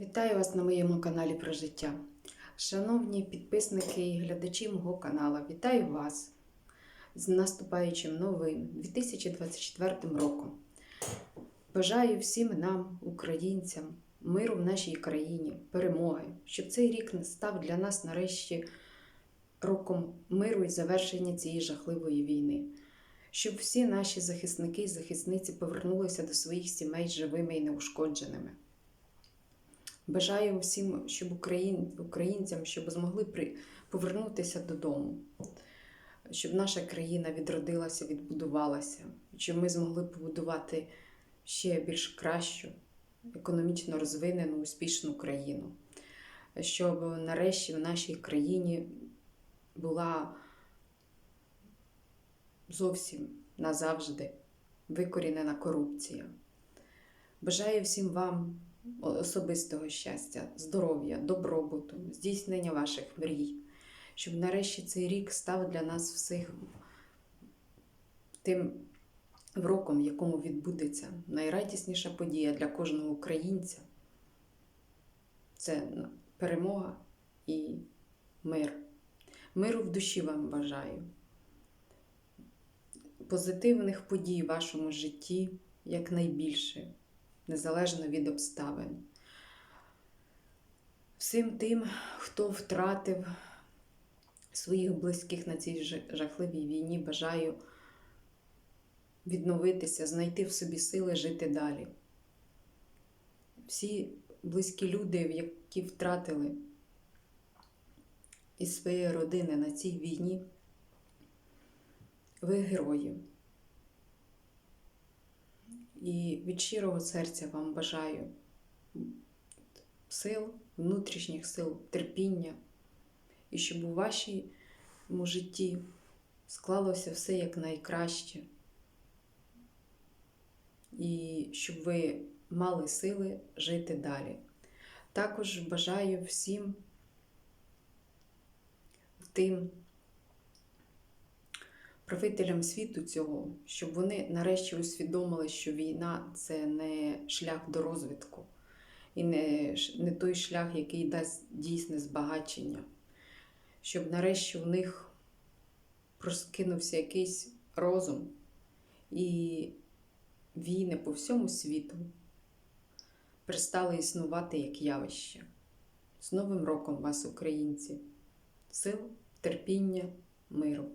Вітаю вас на моєму каналі про життя. Шановні підписники і глядачі мого каналу, вітаю вас з наступаючим новим 2024 роком. Бажаю всім нам, українцям, миру в нашій країні, перемоги, щоб цей рік став для нас нарешті роком миру і завершення цієї жахливої війни. Щоб всі наші захисники і захисниці повернулися до своїх сімей живими і неушкодженими. Бажаю всім, щоб україн, українцям, щоб змогли при, повернутися додому, щоб наша країна відродилася, відбудувалася, щоб ми змогли побудувати ще більш кращу, економічно розвинену, успішну країну, щоб нарешті в нашій країні була зовсім назавжди викорінена корупція. Бажаю всім вам особистого щастя, здоров'я, добробуту, здійснення ваших мрій, щоб нарешті цей рік став для нас всіх тим роком, в якому відбудеться найрадісніша подія для кожного українця. Це перемога і мир. Миру в душі вам бажаю. Позитивних подій в вашому житті якнайбільше незалежно від обставин. Всім тим, хто втратив своїх близьких на цій жахливій війні, бажаю відновитися, знайти в собі сили жити далі. Всі близькі люди, які втратили із своєї родини на цій війні, ви герої. І від щирого серця вам бажаю сил, внутрішніх сил, терпіння, і щоб у вашому житті склалося все як найкраще, і щоб ви мали сили жити далі. Також бажаю всім тим правителям світу цього, щоб вони нарешті усвідомили, що війна це не шлях до розвитку і не, не той шлях, який дасть дійсне збагачення, щоб нарешті у них проскинувся якийсь розум і війни по всьому світу перестали існувати як явище. З Новим роком вас, українці! Сил, терпіння, миру!